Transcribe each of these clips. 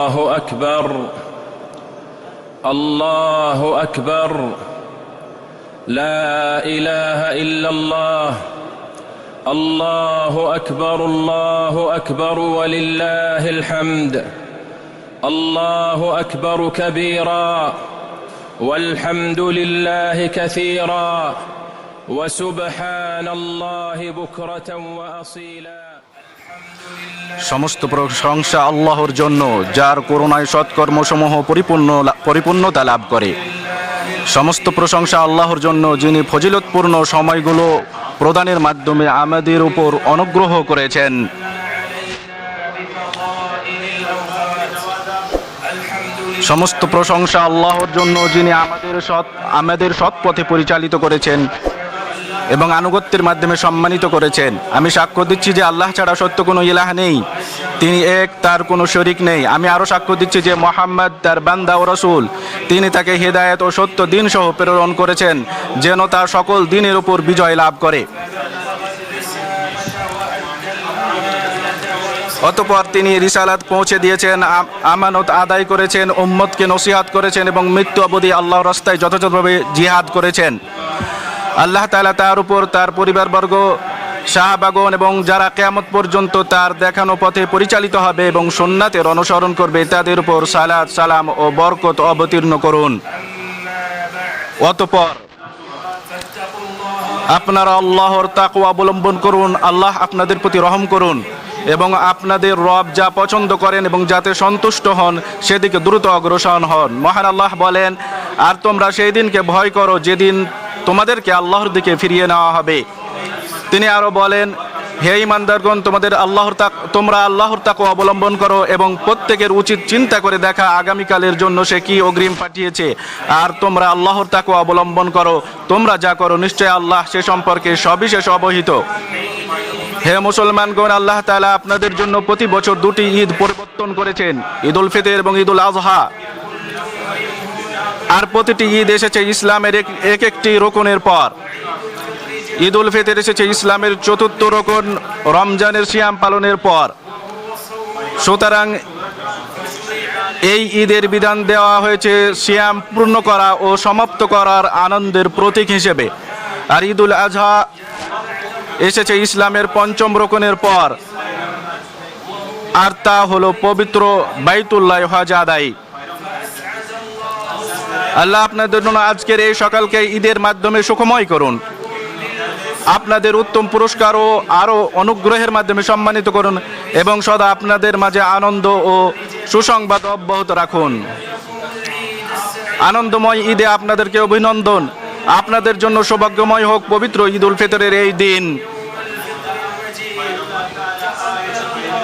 الله أكبر. الله أكبر. لا إله إلا الله. الله أكبر. الله أكبر. ولله الحمد. الله أكبر كبيرا. والحمد لله كثيرا. وسبحان الله بكرة وأصيلا. সমস্ত প্রশংসা আল্লাহর জন্য, যার করুণায় সৎকর্মসমূহ পরিপূর্ণ পরিপূর্ণতা লাভ করে। সমস্ত প্রশংসা আল্লাহর জন্য, যিনি ফজিলতপূর্ণ সময়গুলো প্রদানের মাধ্যমে আমাদের উপর অনুগ্রহ করেছেন। সমস্ত প্রশংসা আল্লাহর জন্য, যিনি আমাদের সৎ আমাদের সৎ পথে পরিচালিত করেছেন। এবং আনুগত্যের মাধ্যমে সম্মানিত করেছেন। আমি সাক্ষ্য দিচ্ছি যে আল্লাহ ছাড়া সত্য কোনো ইলাহ নেই। তিনি এক, তার কোনো শরিক নেই। আমি আরও সাক্ষ্য দিচ্ছি যে মোহাম্মদ, তার বান্দা ও রসুল, তিনি তাকে হেদায়েত ও সত্য দিন সহ প্রেরণ করেছেন, যেন তার সকল দিনের উপর বিজয় লাভ করে। অতপর তিনি রিসালাত পৌঁছে দিয়েছেন আমানত আদায় করেছেন, উম্মতকে নসিহাত করেছেন এবং মৃত্যু অবধি আল্লাহ রাস্তায় যথাযথভাবে জিহাদ করেছেন। আল্লাহ তালা তার উপর তার পরিবারবর্গ, শাহবাগন এবং যারা কেয়ামত পর্যন্ত তার দেখানো পথে পরিচালিত হবে এবং সুন্নাতের অনুসরণ করবে, তাদের উপর সালাত, সালাম ও বরকত অবতীর্ণ করুন। অতপর আপনারা আল্লাহর তাকওয়া অবলম্বন করুন, আল্লাহ আপনাদের প্রতি রহম করুন এবং আপনাদের রব যা পছন্দ করেন এবং যাতে সন্তুষ্ট হন, সেদিকে দ্রুত অগ্রসর হন। মহান আল্লাহ বলেন, আর তোমরা সেই দিনকে ভয় করো, যেদিন তোমাদেরকে আল্লাহর দিকে ফিরিয়ে নেওয়া হবে। তিনি আরও বলেন, হে ইমানদারগণ তোমাদের আল্লাহর তাক, তোমরা আল্লাহর তাকে অবলম্বন করো এবং প্রত্যেকের উচিত চিন্তা করে দেখা আগামীকালের জন্য সে কি অগ্রিম পাঠিয়েছে। আর তোমরা আল্লাহর তাকে অবলম্বন করো। তোমরা যা করো, নিশ্চয় আল্লাহ সে সম্পর্কে সবিশেষ অবহিত। হে মুসলমানগণ, আল্লাহ তালা আপনাদের জন্য প্রতি বছর দুটি ঈদ পরিবর্তন করেছেন। ঈদ উল ফিতর এবং ঈদ উল আজহা আর প্রতিটি ঈদ এসেছে ইসলামের এক এক একটি রোকনের পর। ঈদ উল ফিতর এসেছে ইসলামের চতুর্থ রোকন রমজানের সিয়াম পালনের পর। সুতরাং এই ঈদের বিধান দেওয়া হয়েছে সিয়াম পূর্ণ করা ও সমাপ্ত করার আনন্দের প্রতীক হিসেবে। আর ঈদ উল আজহা এসেছে ইসলামের পঞ্চম রোকনের পর। আর তা হলো পবিত্র বাইতুল্লাহ হজ আদায়। আল্লাহ আপনাদের জন্য আজকের এই সকালকে ঈদের মাধ্যমে সুখময় করুন। আপনাদের উত্তম পুরস্কার ও আরও অনুগ্রহের মাধ্যমে সম্মানিত করুন এবং সদা আপনাদের মাঝে আনন্দ ও সুসংবাদ অব্যাহত রাখুন। আনন্দময় ঈদে আপনাদেরকে অভিনন্দন। আপনাদের জন্য সৌভাগ্যময় হোক পবিত্র ঈদ উল ফিতরের এই দিন।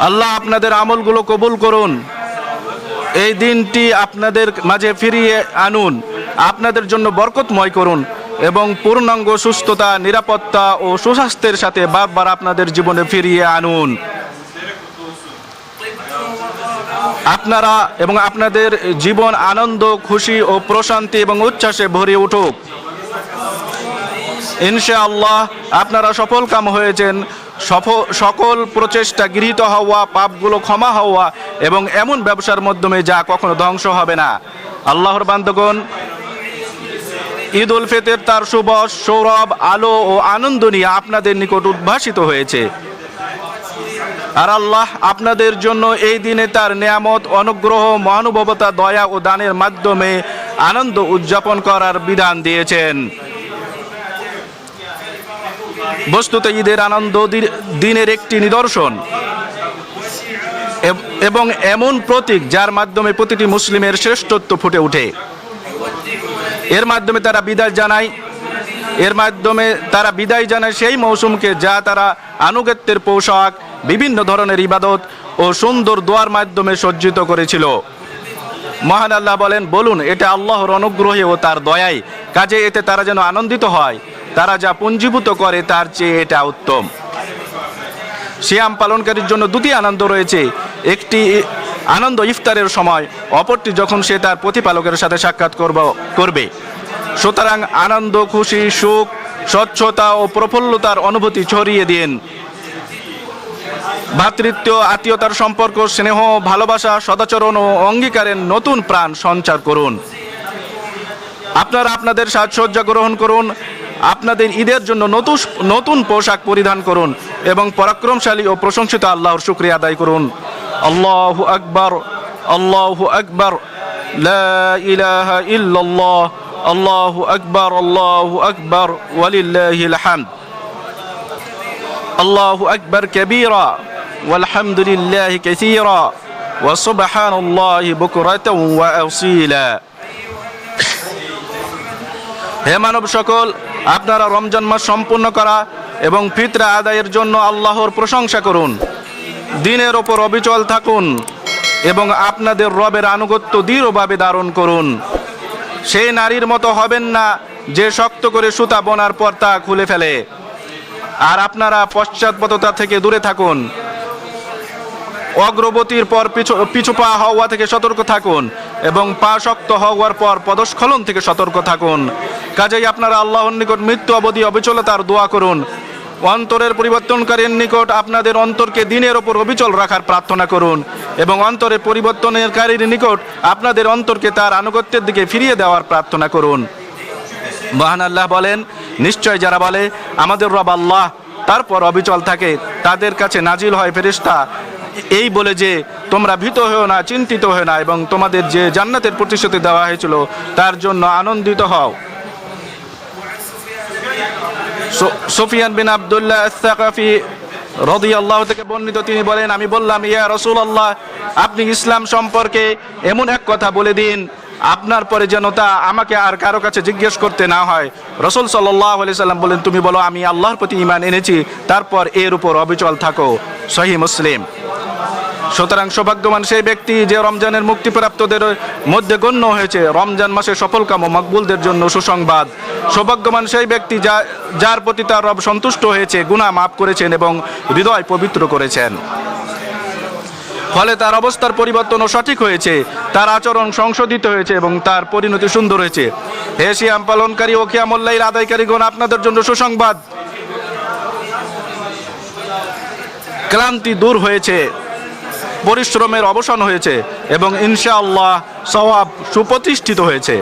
আল্লাহ আপনাদের আমলগুলো কবুল করুন। এই দিনটি আপনাদের মাঝে ফিরিয়ে আনুন। আপনাদের জন্য বরকতময় করুন এবং পূর্ণাঙ্গ সুস্থতা, নিরাপত্তা ও সুস্বাস্থ্যের সাথে বারবার আপনাদের জীবনে ফিরিয়ে আনুন। আপনারা এবং আপনাদের জীবন আনন্দ, খুশি ও প্রশান্তি এবং উচ্ছ্বাসে ভরে উঠুক। ইনশাআল্লাহ আপনারা সফল কাম হয়েছেন। সকল প্রচেষ্টা গৃহীত হওয়া, পাপগুলো ক্ষমা হওয়া এবং এমন ব্যবসার মাধ্যমে যা কখনো ধ্বংস হবে না। আল্লাহর বান্ধগণ ঈদ উল ফিতর তার শুভ সৌরভ, আলো ও আনন্দ নিয়ে আপনাদের নিকট উদ্ভাসিত হয়েছে। আর আল্লাহ আপনাদের জন্য এই দিনে তার নিয়ামত, অনুগ্রহ, মহানুভবতা, দয়া ও দানের মাধ্যমে আনন্দ উদযাপন করার বিধান দিয়েছেন। বস্তুত ঈদের আনন্দ দিনের একটি নিদর্শন। এবং এমন প্রতীক যার মাধ্যমে প্রতিটি মুসলিমের শ্রেষ্ঠত্ব ফুটে ওঠে। এর মাধ্যমে তারা বিদায় জানায়, এর মাধ্যমে তারা বিদায় জানায় সেই মৌসুমকে যা তারা আনুগত্যের পোশাক, বিভিন্ন ধরনের ইবাদত ও সুন্দর দোয়ার মাধ্যমে সজ্জিত করেছিল। মহান আল্লাহ বলেন, বলুন, এটা আল্লাহর অনুগ্রহে ও তার দয়ায়। কাজে এতে তারা যেন আনন্দিত হয়। তারা যা পুঞ্জীভূত করে, তার চেয়ে এটা উত্তম। সিয়াম পালনকারীর জন্য দুটি আনন্দ রয়েছে। একটি আনন্দ ইফতারের সময়, অপরটি যখন সে তার প্রতিপালকের সাথে সাক্ষাৎ করব, করবে। সুতরাং আনন্দ, খুশি, সুখ, স্বচ্ছতা ও প্রফুল্লতার অনুভূতি ছড়িয়ে দিন। ভাতৃত্ব, আত্মীয়তার সম্পর্ক, স্নেহ, ভালোবাসা, সদাচরণ ও অঙ্গীকারের নতুন প্রাণ সঞ্চার করুন। আপনারা আপনাদের সাজসজ্জা গ্রহণ করুন। আপনাদের ঈদের জন্য নতুন নতুন পোশাক পরিধান করুন এবং পরাক্রমশালী ও প্রশংসিত আল্লাহর শুক্রিয়া আদায় করুন আল্লাহু আকবার আল্লাহু আকবার লা ইলাহা ইল্লাল্লাহ আল্লাহু আকবার আল্লাহু আকবার ওয়ালিল্লাহিল হামদ আল্লাহু আকবার কাবীরা والحمد لله كثيرا وسبحان الله بكرة وأصيلا হে মানব সকল আপনারা রমজান মাস সম্পূর্ণ করা এবং ফিতরা আদায়ের জন্য আল্লাহর প্রশংসা করুন। দিনের ওপর অবিচল থাকুন এবং আপনাদের রবের আনুগত্য দৃঢ়ভাবে ধারণ করুন। সেই নারীর মতো হবেন না যে শক্ত করে সুতা বোনার পর তা খুলে ফেলে। আর আপনারা পশ্চাৎপদতা থেকে দূরে থাকুন। অগ্রগতির পর পিছু পিছু পা হওয়া থেকে সতর্ক থাকুন এবং পা শক্ত হওয়ার পর পদস্খলন থেকে সতর্ক থাকুন। কাজেই আপনারা আল্লাহর নিকট মৃত্যু অবধি অবিচলতার দোয়া করুন। অন্তরের পরিবর্তনকারীর নিকট আপনাদের অন্তরকে দিনের ওপর অবিচল রাখার প্রার্থনা করুন এবং অন্তরের পরিবর্তনকারীর নিকট আপনাদের অন্তরকে তার আনুগত্যের দিকে ফিরিয়ে দেওয়ার প্রার্থনা করুন। মহান আল্লাহ বলেন, নিশ্চয় যারা বলে, আমাদের রব আল্লাহ, তারপর অবিচল থাকে, তাদের কাছে নাজিল হয় ফেরেশতা এই বলে যে, তোমরা ভীত হও না, চিন্তিত হও না এবং তোমাদের যে জান্নাতের প্রতিশ্রুতি দেওয়া হয়েছিল, তার জন্য আনন্দিত হও। সুফিয়ান বিন আবদুল্লাহ রদি আল্লাহ থেকে বর্ণিত, তিনি বলেন, আমি বললাম, ইয়া রসুল আল্লাহ আপনি ইসলাম সম্পর্কে এমন এক কথা বলে দিন, আপনার পরে যেন তা আমাকে আর কারও কাছে জিজ্ঞেস করতে না হয়। রসুল সাল্লাহ সাল্লাম বলেন, তুমি বলো, আমি আল্লাহর প্রতি ইমান এনেছি, তারপর এর উপর অবিচল থাকো। সহি মুসলিম। সুতরাং সৌভাগ্যবান সেই ব্যক্তি যে রমজানের মুক্তিপ্রাপ্তদের মধ্যে গণ্য হয়েছে। রমজান মাসে সফলকাম মকবুলদের জন্য সুসংবাদ। সৌভাগ্যবান সেই ব্যক্তি যা, যার প্রতি তার রব সন্তুষ্ট হয়েছে, গুনাহ মাফ করেছেন এবং হৃদয় পবিত্র করেছেন। ফলে তার অবস্থার পরিবর্তন সঠিক হয়েছে। তার আচরণ সংশোধিত হয়েছে এবং তার পরিণতি সুন্দর হয়েছে। হে সিয়াম পালনকারী ও কিয়ামুল্লাইল আদায়কারীগণ, আপনাদের জন্য সুসংবাদ। ক্লান্তি দূর হয়েছে। পরিশ্রমের অবসান হয়েছে এবং ইনশাআল্লাহ সওয়াব সুপ্রতিষ্ঠিত হয়েছে।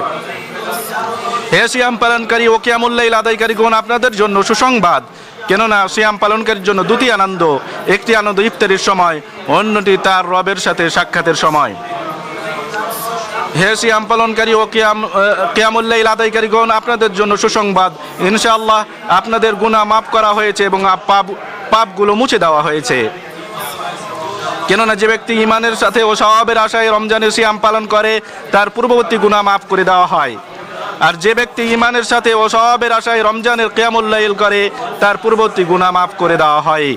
হে সিয়াম পালনকারী ও কিয়ামুল্লাইল আদায়কারীগণ আপনাদের জন্য সুসংবাদ। কেননা সিয়াম পালনকারীর জন্য দুটি আনন্দ, একটি আনন্দ ইফতারির সময়, অন্যটি তার রবের সাথে সাক্ষাতের সময়। হে সিয়াম পালনকারী ও কিয়াম কিয়ামুল্লাইল আদায়কারীগণ আপনাদের জন্য সুসংবাদ। ইনশাআল্লাহ আপনাদের গুনাহ মাফ করা হয়েছে এবং পাপ, পাপগুলো মুছে দেওয়া হয়েছে। কেননা যে ব্যক্তি ইমানের সাথে ও স্বভাবের আশায় রমজানের সিয়াম পালন করে, তার পূর্ববর্তী গুনা মাফ করে দেওয়া হয়। আর যে ব্যক্তি ইমানের সাথে ও স্বভাবের আশায় রমজানের কেয়ামুল্লাইল করে, তার পূর্ববর্তী গুণা মাফ করে দেওয়া হয়।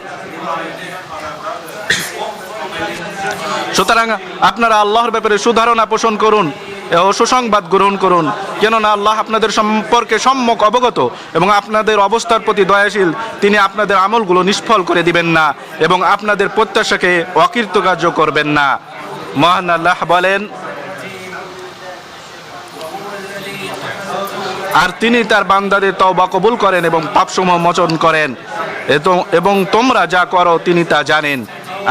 সুতরাং আপনারা আল্লাহর ব্যাপারে সুধারণা পোষণ করুন। সুসংবাদ গ্রহণ করুন। কেননা আল্লাহ আপনাদের সম্পর্কে সম্যক অবগত এবং আপনাদের অবস্থার প্রতি দয়াশীল, তিনি আপনাদের আমলগুলো নিষ্ফল করে দিবেন না এবং আপনাদের প্রত্যাশাকে অকৃতকার্য করবেন না। মহান আল্লাহ বলেন, আর তিনি তার বান্দাদের তওবা কবুল করেন এবং পাপসমূহ মোচন করেন। এবং তোমরা যা করো, তিনি তা জানেন।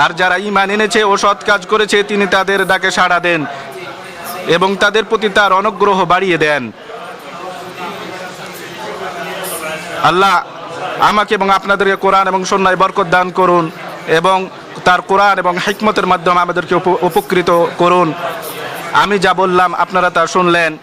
আর যারা ঈমান এনেছে ও সৎ কাজ করেছে, তিনি তাদের ডাকে সাড়া দেন। এবং তাদের প্রতি তার অনুগ্রহ বাড়িয়ে দেন। আল্লাহ আমাকে এবং আপনাদেরকে কোরআন এবং সন্ন্যায় বরকত দান করুন এবং তার কোরআন এবং হিকমতের মাধ্যমে আমাদেরকে উপ- উপকৃত করুন। আমি যা বললাম আপনারা তা শুনলেন।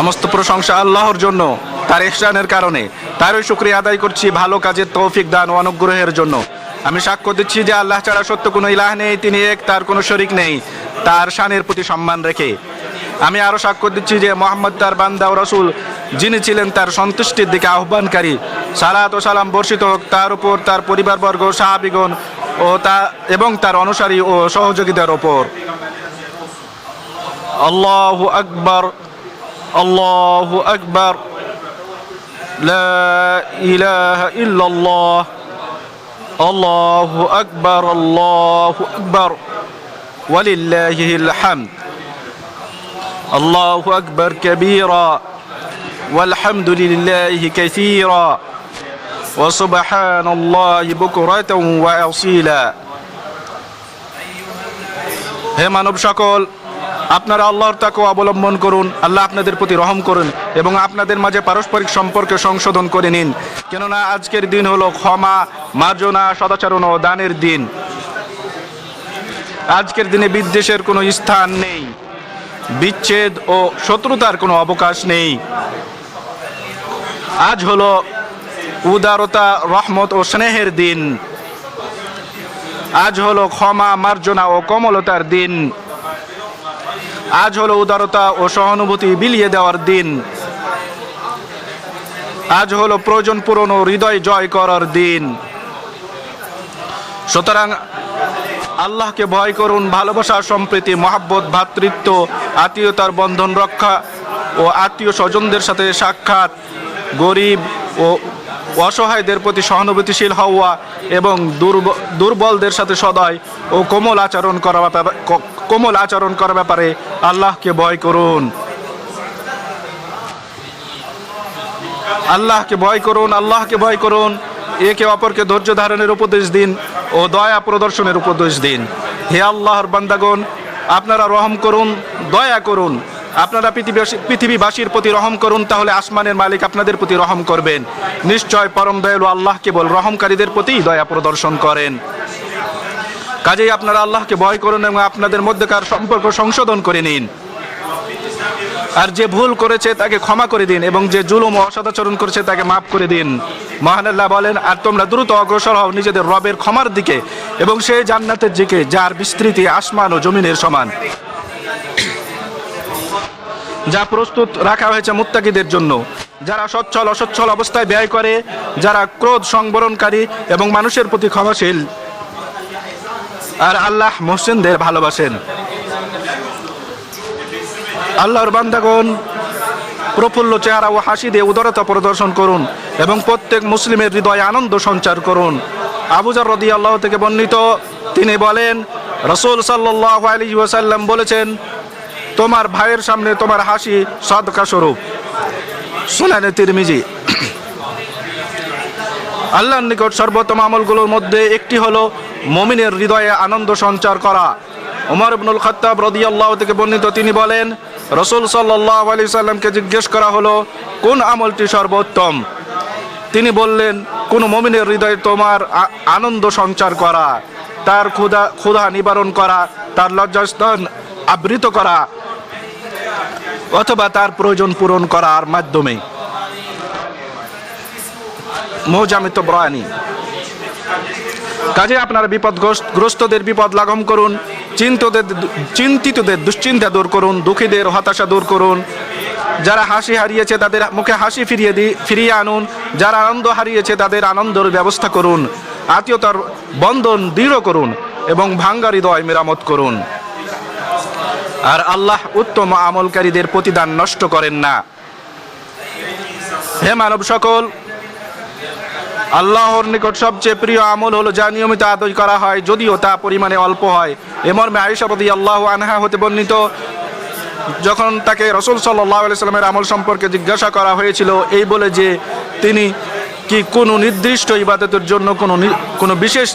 সমস্ত প্রশংসা আল্লাহর জন্য, তার ইহসানের কারণে। তারই শুক্রিয়া আদায় করছি, ভালো কাজের তৌফিক দান ও অনুগ্রহের জন্য। আমি সাক্ষ্য দিচ্ছি যে আল্লাহ ছাড়া সত্য কোনো ইলাহ নেই, তিনি এক, তার কোনো শরিক নেই, তার শানের প্রতি সম্মান রেখে। আমি আরও সাক্ষ্য দিচ্ছি যে মোহাম্মদ তার বান্দা ও রসুল, যিনি ছিলেন তার সন্তুষ্টির দিকে আহ্বানকারী, সালাত ও সালাম বর্ষিত হোক, তার উপর, তার পরিবারবর্গ, সাহাবিগণ ও তা, এবং তার অনুসারী ও সহযোগিতার ওপর আল্লাহ আকবর। الله أكبر لا إله إلا الله الله أكبر الله أكبر ولله الحمد الله أكبر كبيرا والحمد لله كثيرا وسبحان الله بكرة وأصيلا হে মানব সকল আপনারা আল্লাহর তাকে অবলম্বন করুন, আল্লাহ আপনাদের প্রতি রহম করুন এবং আপনাদের মাঝে পারস্পরিক সম্পর্কে সংশোধন করে নিন। কেননা আজকের দিন হলো ক্ষমা, মার্জনা, সদাচরণ ও দানের দিন। আজকের দিনে বিদ্বেষের কোনো স্থান নেই, বিচ্ছেদ ও শত্রুতার কোনো অবকাশ নেই। আজ হলো উদারতা, রহমত ও স্নেহের দিন। আজ হলো ক্ষমা, মার্জনা ও কমলতার দিন। আজ হলো উদারতা ও সহানুভূতি বিলিয়ে দেওয়ার দিন। আজ হলো প্রয়োজন পূরণ ও হৃদয় জয় করার দিন। সুতরাং আল্লাহকে ভয় করুন, ভালোবাসা, সম্প্রীতি, মহাব্বত ভ্রাতৃত্ব আত্মীয়তার বন্ধন রক্ষা ও আত্মীয় স্বজনদের সাথে সাক্ষাৎ। গরিব ও অসহায়দের প্রতি সহানুভূতিশীল হওয়া এবং দুর্বলদের সাথে সদয় ও কোমল আচরণ করা কোমল আচরণ করার ব্যাপারে আল্লাহকে ভয় করুন। আল্লাহকে ভয় করুন, আল্লাহকে ভয় করুন। একে অপরকে ধৈর্য ধারণের উপদেশ দিন ও দয়া প্রদর্শনের উপদেশ দিন। হে আল্লাহর বান্দাগণ, আপনারা রহম করুন, দয়া করুন। আপনারা পৃথিবী পৃথিবীবাসীর প্রতি রহম করুন, তাহলে আসমানের মালিক আপনাদের প্রতি রহম করবেন। নিশ্চয় পরম দয়ালু আল্লাহ কেবল রহমকারীদের প্রতি দয়া প্রদর্শন করেন। কাজেই আপনারা আল্লাহকে ভয় করুন এবং আপনাদের মধ্যেকার সম্পর্ক সংশোধন করে নিন। আর যে ভুল করেছে তাকে ক্ষমা করে দিন এবং যে জুলুম অসদাচরণ করেছে তাকে মাফ করে দিন। মহান আল্লাহ বলেন, আর তোমরা দ্রুত অগ্রসর হও নিজেদের রবের ক্ষমার দিকে এবং সেই জান্নাতের দিকে যার বিস্তৃতি আসমান ও জমিনের সমান। যা প্রস্তুত রাখা হয়েছে মুত্তাকিদের জন্য। যারা সচ্ছল, অসচ্ছল অবস্থায় ব্যয় করে, যারা ক্রোধ সংবরণকারী এবং মানুষের প্রতি ক্ষমাশীল আর আল্লাহ মোহসেনদের ভালোবাসেন। আল্লাহর বান্দাগণ, প্রফুল্ল চেহারা ও হাসি দিয়ে উদারতা প্রদর্শন করুন এবং প্রত্যেক মুসলিমের হৃদয়ে আনন্দ সঞ্চার করুন। আবুজার রদি আল্লাহ থেকে বর্ণিত, তিনি বলেন, রসুল সাল্লাহ আলী ওয়াসাল্লাম বলেছেন, তোমার ভাইয়ের সামনে তোমার হাসি সদকা স্বরূপ। শুনানে তিরমিজি। আল্লাহর নিকট সর্বোত্তম আমলগুলোর মধ্যে একটি হলো মমিনের হৃদয়ে আনন্দ সঞ্চার করা। উমর ইবনুল খত্তাব রদিয়াল্লাহ থেকে বর্ণিত তিনি বলেন, রসুল সাল্লাহ আলি সাল্লামকে জিজ্ঞেস করা হলো, কোন আমলটি সর্বোত্তম? তিনি বললেন, কোন মমিনের হৃদয়ে তোমার আনন্দ সঞ্চার করা, তার ক্ষুধা ক্ষুধা নিবারণ করা, তার লজ্জাস্থান আবৃত করা, অথবা তার প্রয়োজন পূরণ করার মাধ্যমে। মৌজামিত ব্রায়ানি কাজে আপনারা বিপদগ্রস্তদের বিপদ লাঘম করুন চিন্তদের চিন্তিতদের দুশ্চিন্তা দূর করুন, দুঃখীদের হতাশা দূর করুন। যারা হাসি হারিয়েছে তাদের মুখে হাসি ফিরিয়ে দি ফিরিয়ে আনুন। যারা আনন্দ হারিয়েছে তাদের আনন্দের ব্যবস্থা করুন। আত্মীয়তার বন্ধন দৃঢ় করুন এবং ভাঙ্গা হৃদয় মেরামত করুন। আর আল্লাহ উত্তম আমলকারীদের প্রতিদান নষ্ট করেন না। হে মানব সকল আল্লাহর নিকট সবচেয়ে প্রিয় আমল হলো যা নিয়মিত আদয় করা হয়, যদিও তা পরিমাণে অল্প হয়। এ মর্মে আয়েশা রদি আল্লাহ আনহা হতে বর্ণিত, যখন তাকে রসুল সাল্লাহ সাল্লামের আমল সম্পর্কে জিজ্ঞাসা করা হয়েছিল, এই বলে যে তিনি কি কোনো নির্দিষ্ট ইবাদতের জন্য কোনো কোনো বিশেষ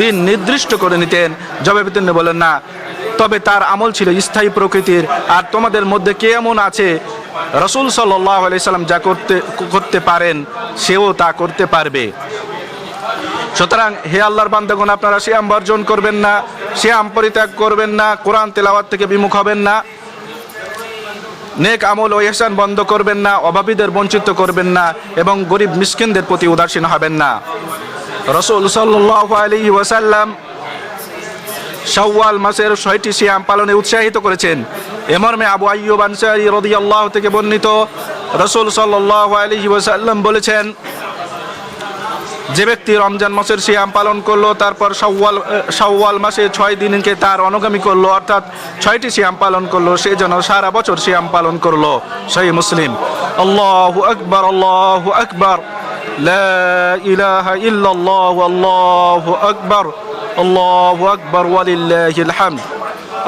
দিন নির্দিষ্ট করে নিতেন? জবাবে তিনি বলেন, না। তবে তার আমল ছিল স্থায়ী প্রকৃতির, আর তোমাদের মধ্যে কে এমন আছে রসুল সাল্লাহ সাল্লাম যা করতে করতে পারেন, সেও তা করতে পারবে। সুতরাং হে আল্লাহর বান্দাগণ, আপনারা শ্যাম বর্জন করবেন না শ্যাম পরিত্যাগ করবেন না, কোরআন তেলাওয়াত থেকে বিমুখ হবেন না, নেক আমল ও ইহসান বন্ধ করবেন না, অভাবীদের বঞ্চিত করবেন না এবং গরিব মিসকিনদের প্রতি উদাসীন হবেন না। রসুল সাল্লাহ আলী ওয়াসাল্লাম শাওয়াল মাসের ছয়টি সিয়াম পালনে উৎসাহিত করেছেন। এমর্মে আবু আইয়ুব আনসারি রদি আল্লাহ থেকে বর্ণিত রসুল সাল্লাহ আলী ওসাল্লাম বলেছেন, যে ব্যক্তি রমজান মাসের সিয়াম পালন করল, তারপর সওয়াল সওয়াল মাসে ছয় দিনকে তার অনুগামী করল, অর্থাৎ ছয়টি সিয়াম পালন করল, সে যেন সারা বছর সিয়াম পালন করল। সেই মুসলিম। আল্লাহ আকবর আল্লাহ আকবর। ইহ আকবর, আল্লাহ আকবর ওয়ালিল্লাহ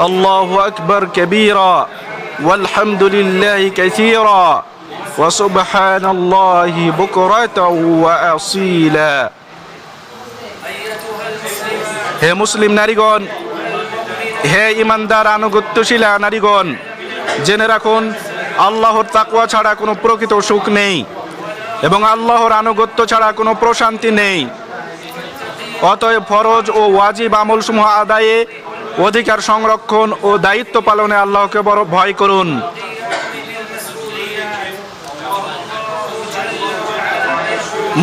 الله أكبر ولله الحمد الله أكبر كبيرا والحمد لله كثيرا وسبحان الله بكرة وأصيلا হে মুসলিম নারীগণ হে ইমানদার আনুগত্যশীলা নারীগণ জেনে রাখুন আল্লাহর তাকওয়া ছাড়া কোনো প্রকৃত সুখ নেই এবং আল্লাহর আনুগত্য ছাড়া কোনো প্রশান্তি নেই অতএব ফরজ ও ওয়াজিব আমলসমূহ আদায়ে অধিকার সংরক্ষণ ও দায়িত্ব পালনে আল্লাহকে বড় ভয় করুন।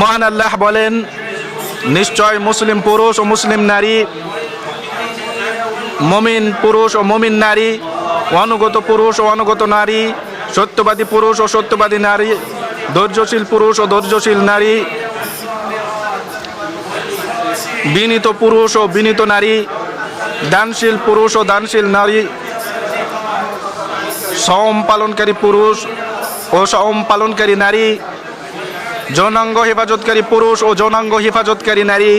মহান আল্লাহ বলেন, নিশ্চয় মুসলিম পুরুষ ও মুসলিম নারী, মমিন পুরুষ ও মমিন নারী, অনুগত পুরুষ ও অনুগত নারী, সত্যবাদী পুরুষ ও সত্যবাদী নারী, ধৈর্যশীল পুরুষ ও ধৈর্যশীল নারী, বিনীত পুরুষ ও বিনীত নারী দানশীল পুরুষ ও দানশীল নারী সম পালনকারী পুরুষ ও সম পালনকারী নারী যৌনাঙ্গ হেফাজতকারী পুরুষ ও যৌনাঙ্গ হেফাজতকারী নারী,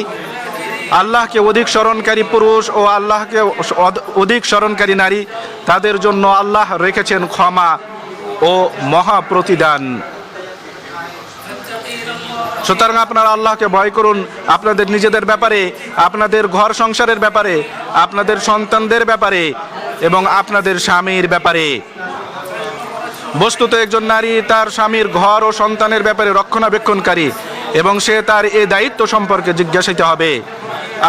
আল্লাহকে অধিক স্মরণকারী পুরুষ ও আল্লাহকে অধিক স্মরণকারী নারী, তাদের জন্য আল্লাহ রেখেছেন ক্ষমা ও মহা প্রতিদান সুতরাং আপনারা আল্লাহকে ভয় করুন। আপনাদের নিজেদের ব্যাপারে, আপনাদের ঘর সংসারের ব্যাপারে, আপনাদের সন্তানদের ব্যাপারে এবং আপনাদের স্বামীর ব্যাপারে। বস্তুত একজন নারী তার স্বামীর ঘর ও সন্তানের ব্যাপারে রক্ষণাবেক্ষণকারী এবং সে তার এ দায়িত্ব সম্পর্কে জিজ্ঞাসিত হবে।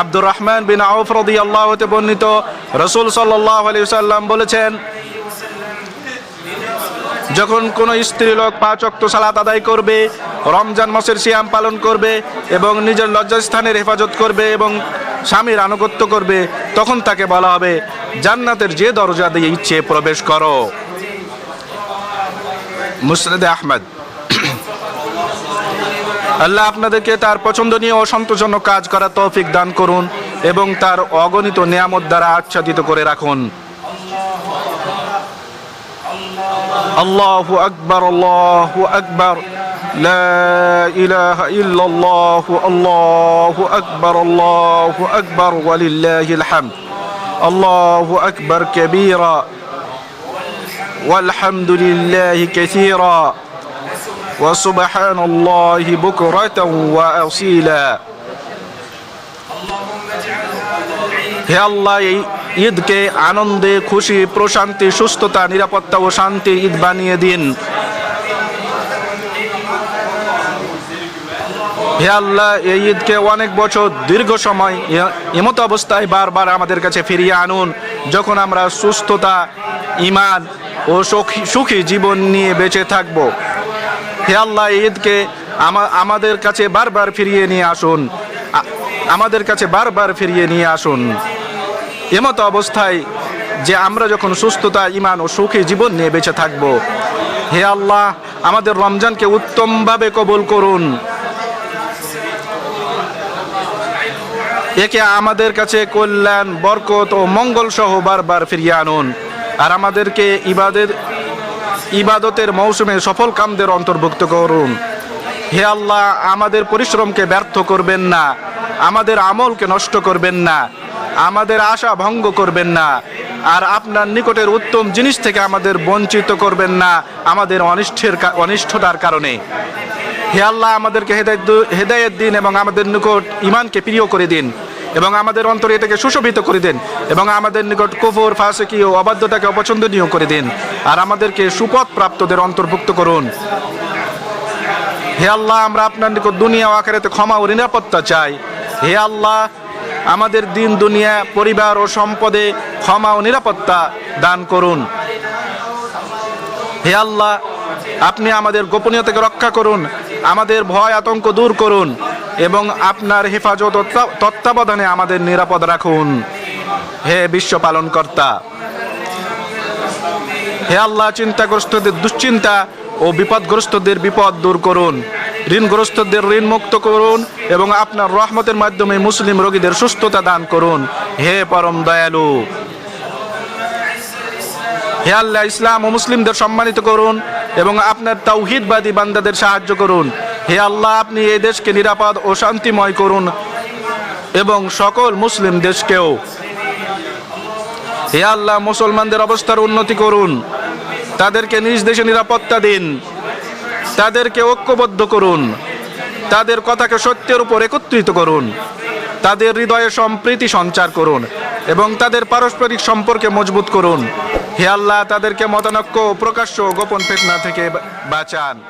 আব্দুর রহমান বিন আউফ রদি আল্লাহ হতে বর্ণিত রসুল সাল্লাহ আলি সাল্লাম বলেছেন যখন কোনো স্ত্রী লোক পাঁচ অক্ত সালাত আদায় করবে, রমজান মাসের সিয়াম পালন করবে এবং নিজের লজ্জাস্থানের হেফাজত করবে এবং স্বামীর আনুগত্য করবে, তখন তাকে বলা হবে, জান্নাতের যে দরজা দিয়ে ইচ্ছে প্রবেশ করো। মুসনাদে আহমদ। আল্লাহ আপনাদেরকে তার পছন্দনীয় ও সন্তোষজনক কাজ করার তৌফিক দান করুন এবং তার অগণিত নিয়ামত দ্বারা আচ্ছাদিত করে রাখুন। الله أكبر الله أكبر. لا إله إلا الله الله أكبر الله أكبر ولله الحمد. الله أكبر كبيرا. والحمد لله كثيرا. وسبحان الله بكرة وأصيلا. يا الله ঈদকে আনন্দে খুশি, প্রশান্তি, সুস্থতা, নিরাপত্তা ও শান্তি ঈদ বানিয়ে দিন। হে আল্লাহ, এই ঈদকে অনেক বছর দীর্ঘ সময় এমত অবস্থায় বারবার আমাদের কাছে ফিরিয়ে আনুন, যখন আমরা সুস্থতা ইমান ও সুখী জীবন নিয়ে বেঁচে থাকব। হে আল্লাহ ঈদকে আমাদের কাছে বারবার ফিরিয়ে নিয়ে আসুন। আমাদের কাছে বারবার ফিরিয়ে নিয়ে আসুন। এমত অবস্থায় যে আমরা যখন সুস্থতা ইমান ও সুখী জীবন নিয়ে বেঁচে থাকব। হে আল্লাহ, আমাদের রমজানকে উত্তমভাবে কবুল করুন। একে আমাদের কাছে কল্যাণ, বরকত ও মঙ্গল সহ বারবার ফিরিয়ে আনুন। আর আমাদেরকে ইবাদের, ইবাদতের মৌসুমে সফল কামদের অন্তর্ভুক্ত করুন। হে আল্লাহ, আমাদের পরিশ্রমকে ব্যর্থ করবেন না। আমাদের আমলকে নষ্ট করবেন না। আমাদের আশা ভঙ্গ করবেন না। আর আপনার নিকটের উত্তম জিনিস থেকে আমাদের বঞ্চিত করবেন না আমাদের অনিষ্ঠের অনিষ্ঠতার কারণে। হে আল্লাহ, আমাদেরকে হেদায়ত হেদায়েত দিন এবং আমাদের নিকট ইমানকে প্রিয় করে দিন এবং আমাদের অন্তরে এটাকে সুশোভিত করে দিন এবং আমাদের নিকট কুফর, ফাসেকি ও অবাধ্যতাকে অপছন্দনীয় করে দিন আর আমাদেরকে সুপথ প্রাপ্তদের অন্তর্ভুক্ত করুন। হে আল্লাহ, আমরা আপনার নিকট দুনিয়া ও আখেরাতে ক্ষমা ও নিরাপত্তা চাই। হে আল্লাহ আমাদের দিন, দুনিয়া, পরিবার ও সম্পদে ক্ষমা ও নিরাপত্তা দান করুন। হে আল্লাহ, আপনি আমাদের গোপনীয়তাকে রক্ষা করুন, আমাদের ভয়, আতঙ্ক দূর করুন এবং আপনার হেফাজত তত্ত্বাবধানে আমাদের নিরাপদ রাখুন। হে বিশ্ব পালনকর্তা, হে আল্লাহ, চিন্তাগ্রস্তদের দুশ্চিন্তা ও বিপদগ্রস্তদের বিপদ দূর করুন। ঋণগ্রস্তদের ঋণ মুক্ত করুন এবং আপনার রহমতের মাধ্যমে মুসলিম রোগীদের সুস্থতা দান করুন। হে পরম দয়ালু। হে আল্লাহ ইসলাম ও মুসলিমদের সম্মানিত করুন এবং আপনার তাওহিদবাদী বান্দাদের সাহায্য করুন। হে আল্লাহ, আপনি এই দেশকে নিরাপদ ও শান্তিময় করুন এবং সকল মুসলিম দেশকেও। হে আল্লাহ, মুসলমানদের অবস্থার উন্নতি করুন। তাদেরকে নিজ দেশে নিরাপত্তা দিন। তাদেরকে ঐক্যবদ্ধ করুন। তাদের কথাকে সত্যের উপর একত্রিত করুন। তাদের হৃদয়ে সম্প্রীতি সঞ্চার করুন এবং তাদের পারস্পরিক সম্পর্কে মজবুত করুন। হে আল্লাহ, তাদেরকে মতানক্য প্রকাশ্য গোপন ফেতনা থেকে বাঁচান।